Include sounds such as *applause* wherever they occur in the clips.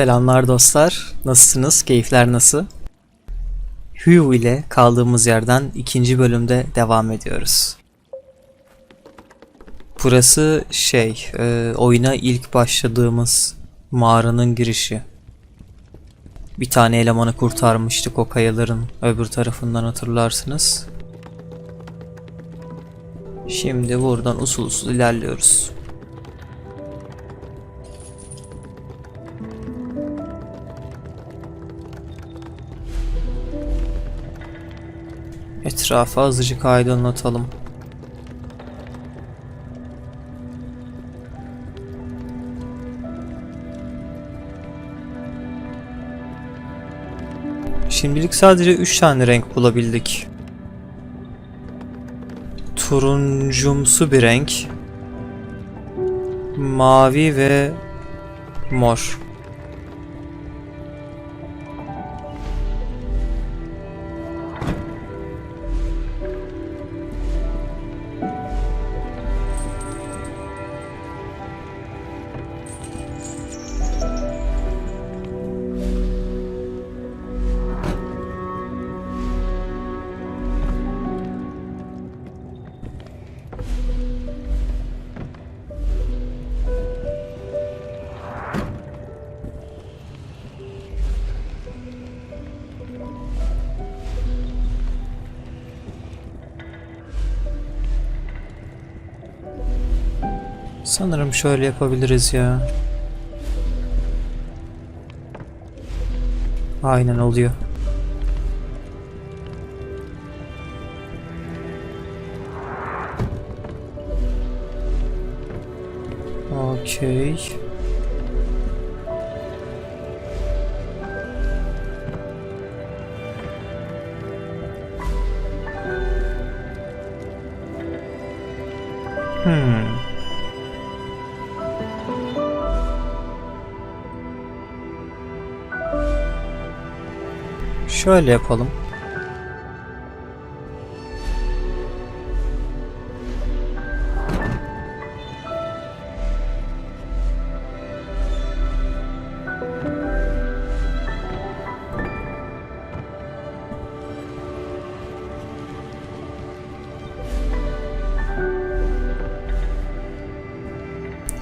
Selamlar dostlar. Nasılsınız? Keyifler nasıl? Hugh ile kaldığımız yerden ikinci bölümde devam ediyoruz. Burası şey, e, oyuna ilk başladığımız mağaranın girişi. Bir tane elemanı kurtarmıştık o kayaların öbür tarafından hatırlarsınız. Şimdi buradan usul usul ilerliyoruz. Etrafı azıcık aydınlatalım. Şimdilik sadece 3 tane renk bulabildik. Turuncumsu bir renk. Mavi ve mor. Sanırım şöyle yapabiliriz ya. Aynen oluyor. Okey. Hmm. Şöyle yapalım.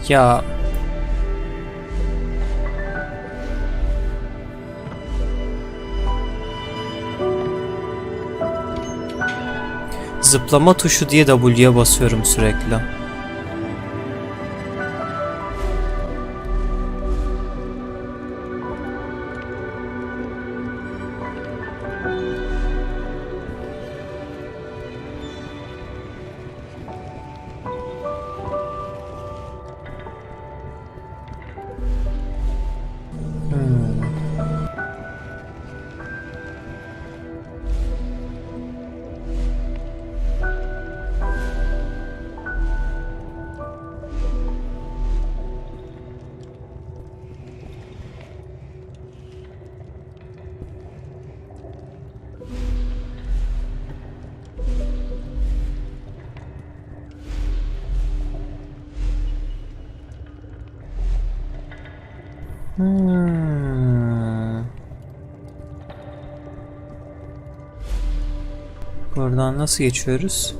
Ya Zıplama tuşu diye W'ye basıyorum sürekli. Hmm. Buradan nasıl geçiyoruz?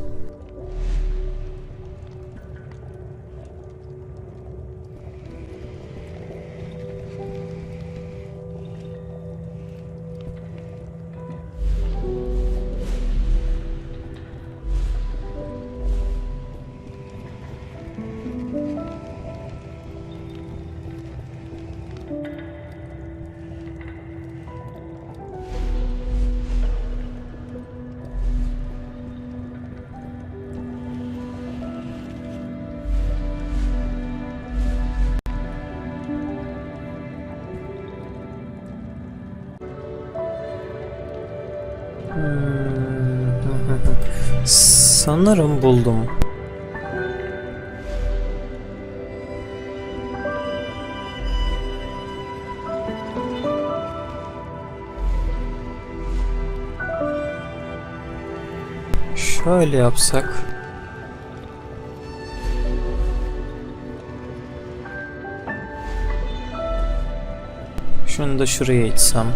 Sanırım buldum. Şöyle yapsak. Şunu da şuraya itsem.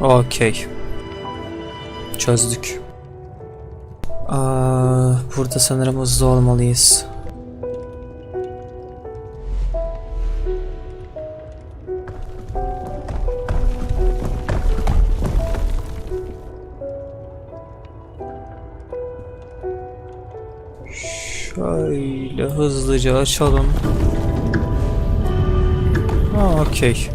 Okey. Çözdük. Aa, burada sanırım hızlı olmalıyız. Şöyle hızlıca açalım. Okey.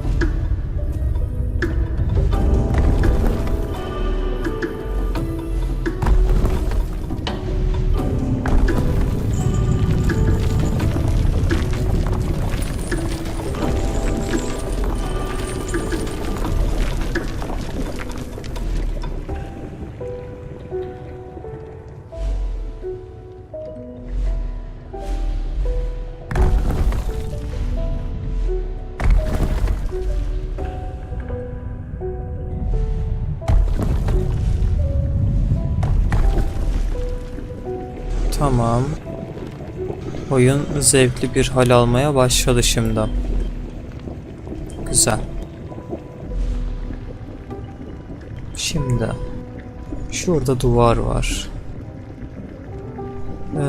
Tamam. Oyun zevkli bir hal almaya başladı şimdi. Güzel. Şimdi şurada duvar var. Ee,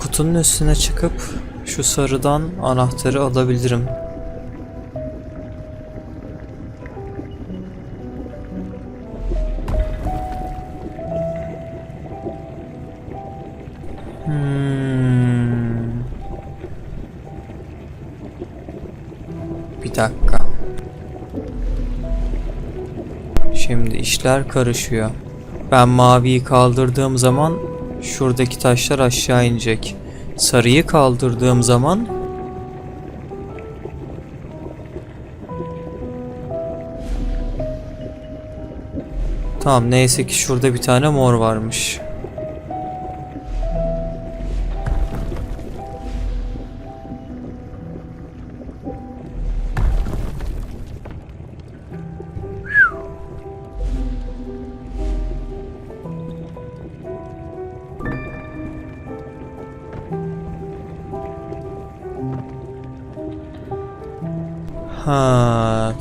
kutunun üstüne çıkıp şu sarıdan anahtarı alabilirim. Hmm. Bir dakika. Şimdi işler karışıyor. Ben maviyi kaldırdığım zaman şuradaki taşlar aşağı inecek. Sarıyı kaldırdığım zaman Tamam neyse ki şurada bir tane mor varmış.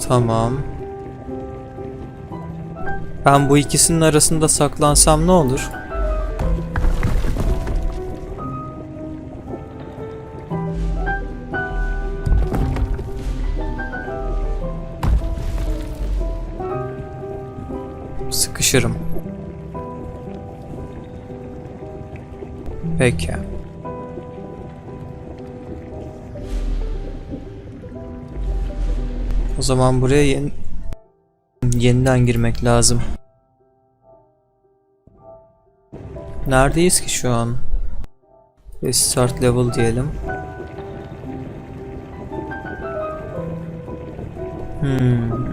Tamam. Ben bu ikisinin arasında saklansam ne olur? Sıkışırım. Peki. O zaman buraya yeni... yeniden girmek lazım. Neredeyiz ki şu an? Restart level diyelim. Hmm.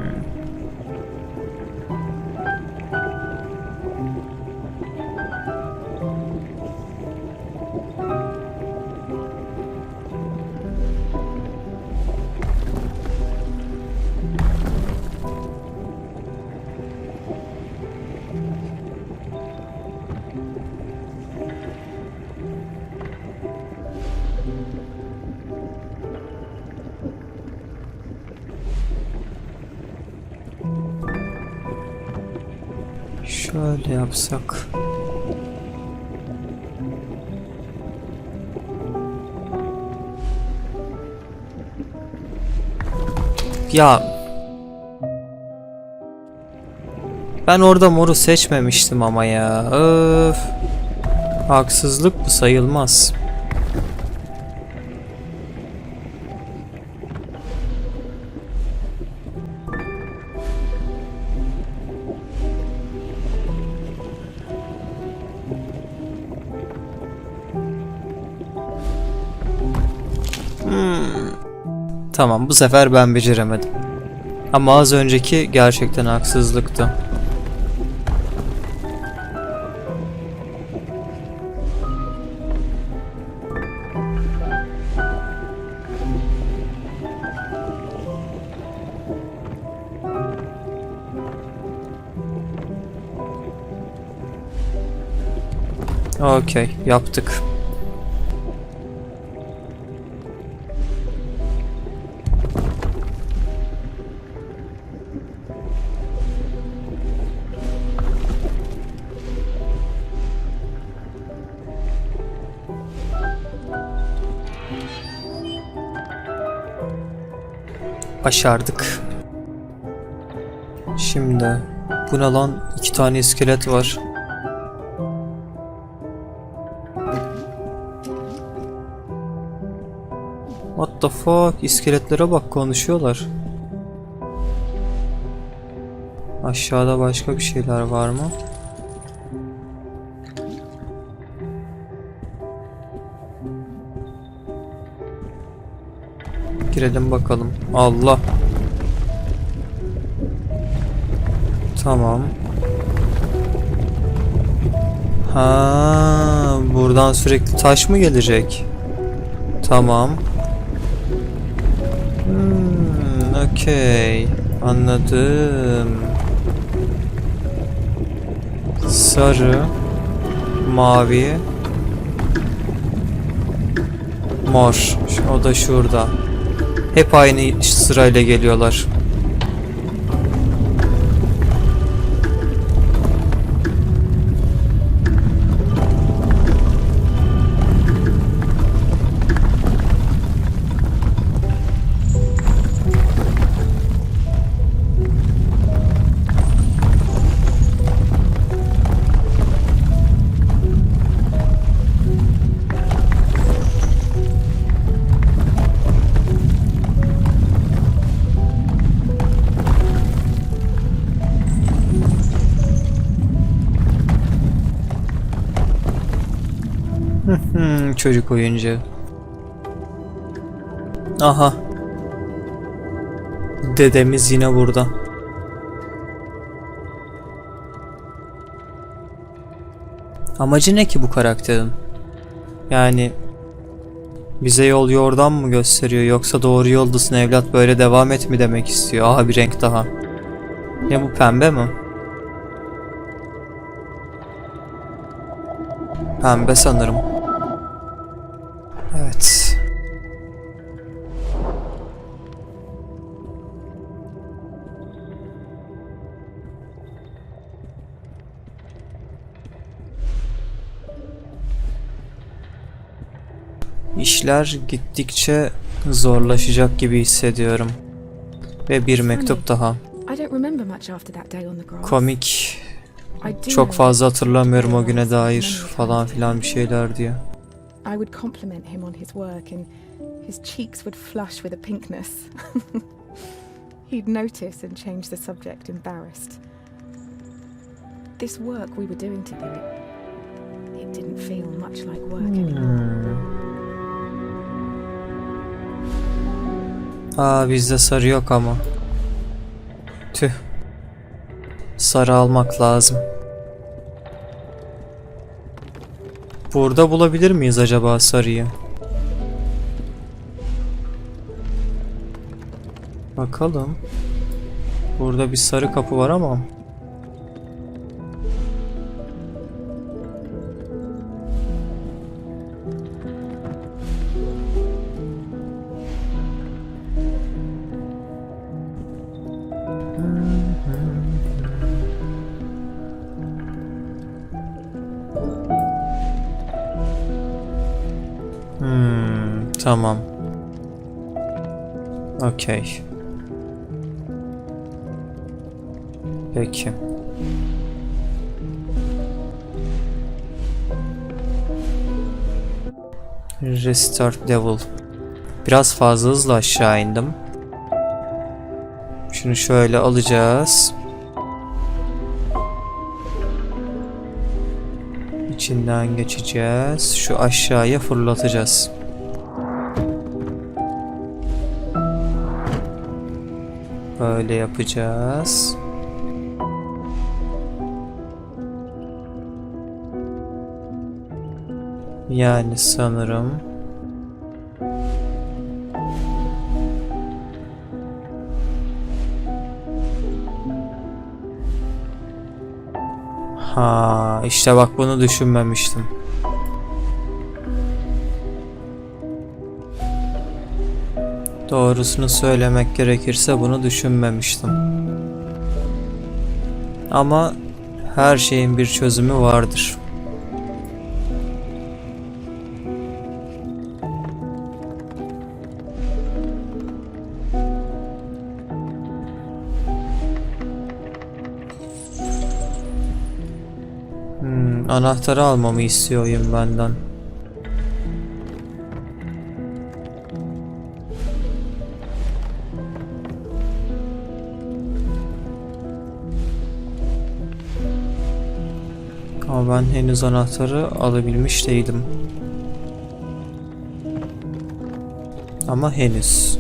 Şöyle yapsak. Ya Ben orada moru seçmemiştim ama ya. Öf. Haksızlık bu sayılmaz. Tamam bu sefer ben beceremedim. Ama az önceki gerçekten haksızlıktı. Okey yaptık. Başardık. Şimdi bu ne lan? Tane iskelet var. What the fuck? İskeletlere bak konuşuyorlar. Aşağıda başka bir şeyler var mı? Girelim bakalım. Allah. Tamam. Ha, buradan sürekli taş mı gelecek? Tamam. Hmm, okey. Anladım. Sarı, mavi, mor. O da şurada. Hep aynı sırayla geliyorlar. Çocuk oyuncağı. Aha. Dedemiz yine burada. Amacı ne ki bu karakterin? Yani bize yol yordam mı gösteriyor yoksa doğru yoldasın evlat böyle devam et mi demek istiyor? Aha bir renk daha. Ne bu pembe mi? Pembe sanırım. İşler gittikçe zorlaşacak gibi hissediyorum. Ve bir mektup daha. Komik. Çok fazla hatırlamıyorum o güne dair falan filan bir şeyler diyor. I would compliment him on his work and his cheeks would flush with a pinkness. *laughs* He'd notice and change the subject embarrassed. This work we were doing together, it didn't feel much like work anymore. Aa bizde sarı yok ama. Tüh. Sarı almak lazım. Burada bulabilir miyiz acaba sarıyı? Bakalım. Burada bir sarı kapı var ama. Tamam. Okey. Peki. Restart level. Biraz fazla hızlı aşağı indim. Şunu şöyle alacağız. İçinden geçeceğiz. Şu aşağıya fırlatacağız. Böyle yapacağız. Yani sanırım Ha, işte bak bunu düşünmemiştim. Doğrusunu söylemek gerekirse bunu düşünmemiştim. Ama her şeyin bir çözümü vardır. Hmm, anahtarı almamı istiyor oyun benden. Ama ben henüz anahtarı alabilmiş değilim. Ama henüz.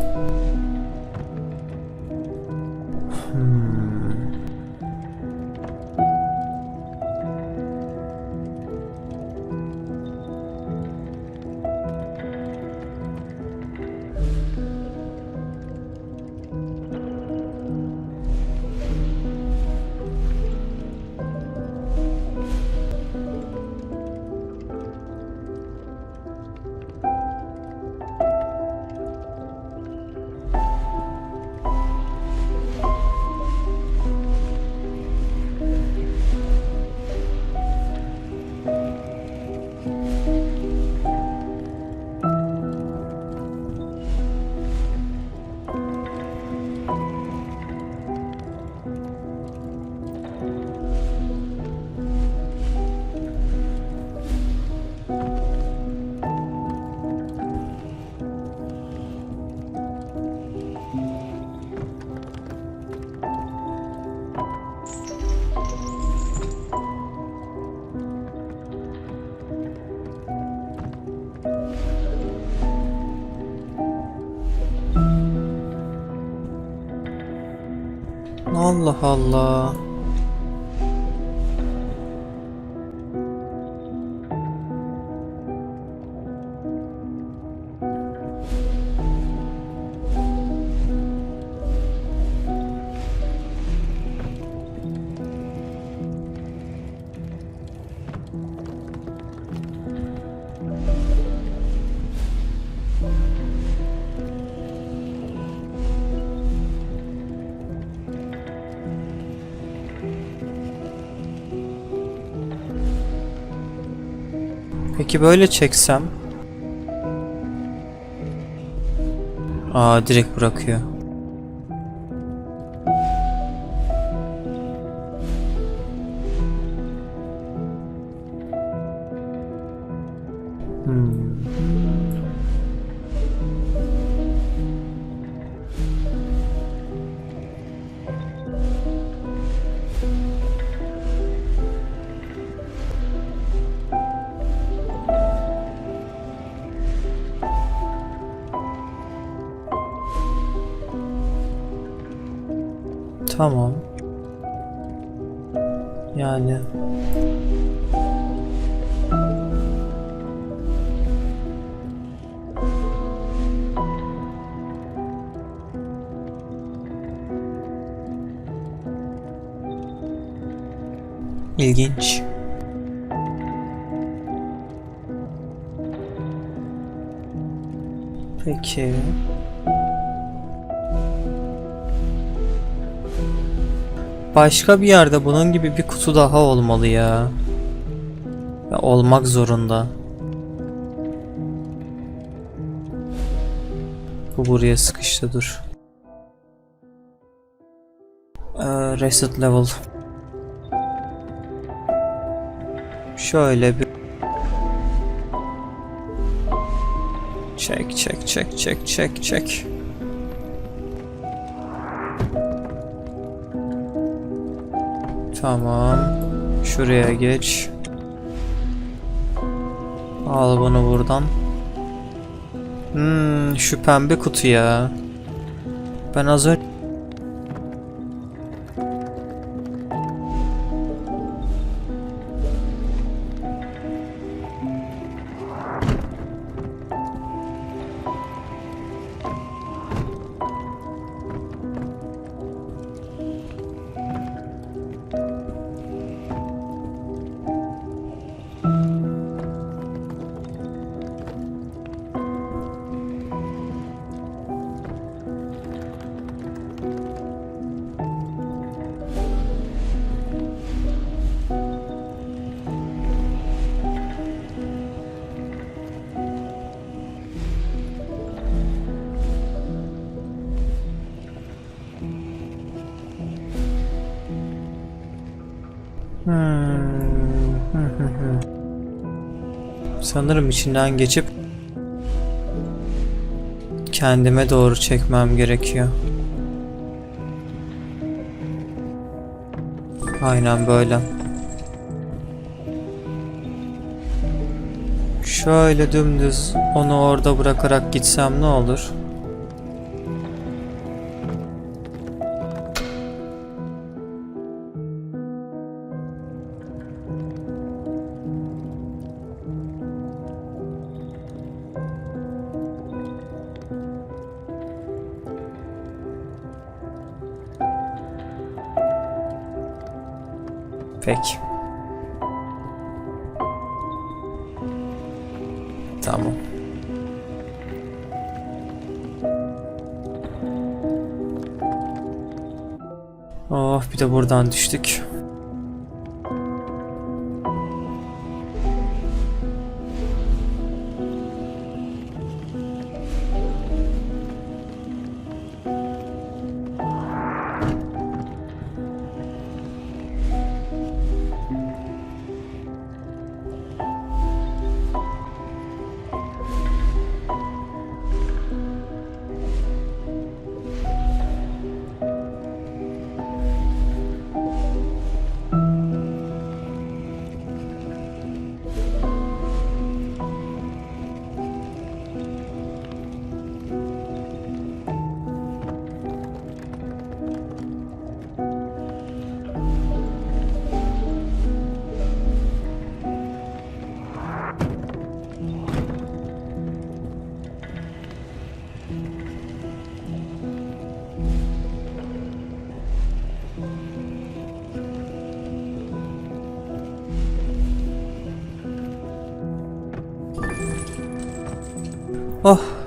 Allah Allah. Peki böyle çeksem? Aa direkt bırakıyor. Tamam. Yani İlginç. Peki. Başka bir yerde bunun gibi bir kutu daha olmalı ya. Ya olmak zorunda. Bu buraya sıkıştı dur. Ee, reset level. Şöyle bir Çek çek çek çek çek çek. Tamam. Şuraya geç. Al bunu buradan. Hmm, şu pembe kutu ya. Ben az önce Sanırım içinden geçip kendime doğru çekmem gerekiyor. Aynen böyle. Şöyle dümdüz onu orada bırakarak gitsem ne olur? Peki. Tamam. Oh bir de buradan düştük.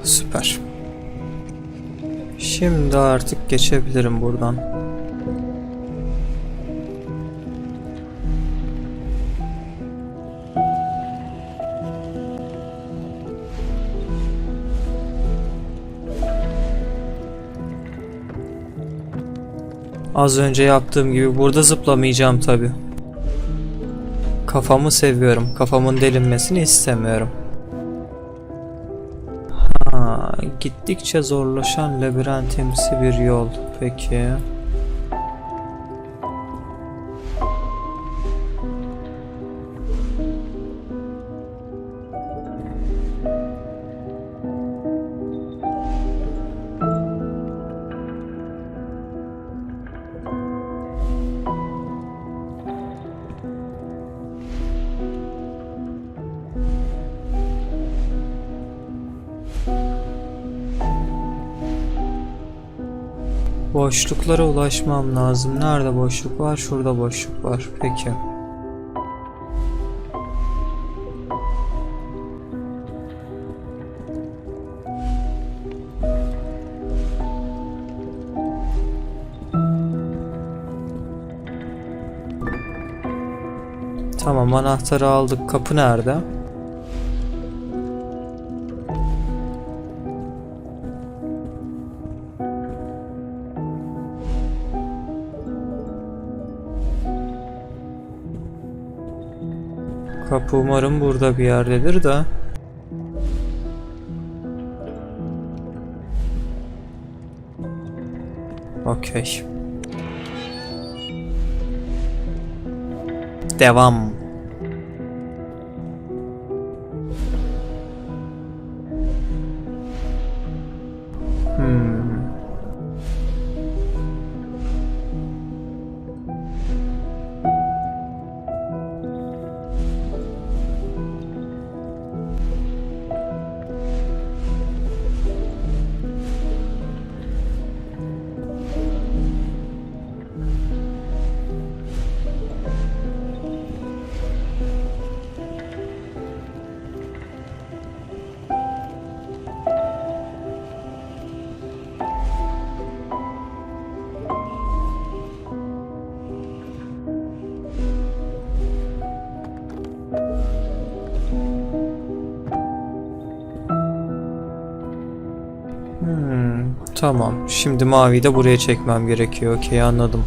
Süper. Şimdi artık geçebilirim buradan. Az önce yaptığım gibi burada zıplamayacağım tabi. Kafamı seviyorum. Kafamın delinmesini istemiyorum. Gittikçe zorlaşan labirentimsi bir yol. Peki. Boşluklara ulaşmam lazım. Nerede boşluk var? Şurada boşluk var. Peki. Tamam anahtarı aldık. Kapı nerede? Umarım burada bir yerdedir de. Okey. Devam. Hmm, tamam. Şimdi maviyi de buraya çekmem gerekiyor. Okey anladım.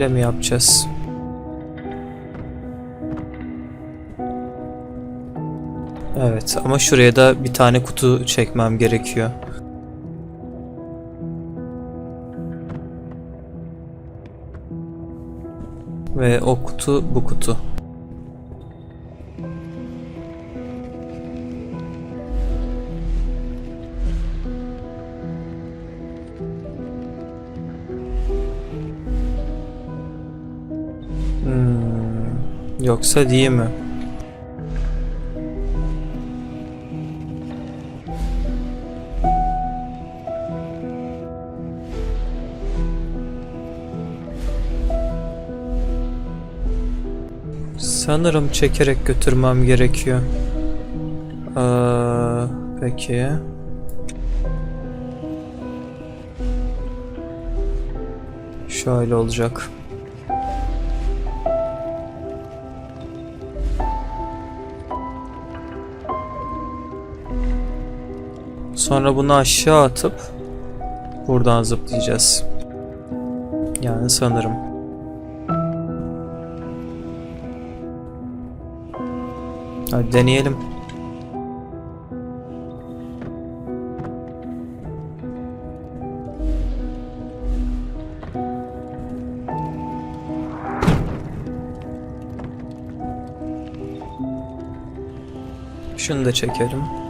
Şöyle mi yapacağız? Evet ama şuraya da bir tane kutu çekmem gerekiyor. Ve o kutu bu kutu. Yoksa değil mi? Sanırım çekerek götürmem gerekiyor. Ee, peki. Şöyle olacak. Sonra bunu aşağı atıp buradan zıplayacağız. Yani sanırım. Hadi deneyelim. Şunu da çekelim.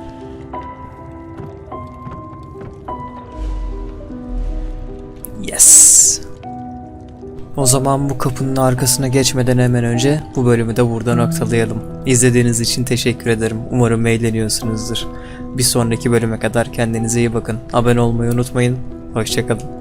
O zaman bu kapının arkasına geçmeden hemen önce bu bölümü de burada noktalayalım. İzlediğiniz için teşekkür ederim. Umarım eğleniyorsunuzdur. Bir sonraki bölüme kadar kendinize iyi bakın. Abone olmayı unutmayın. Hoşçakalın.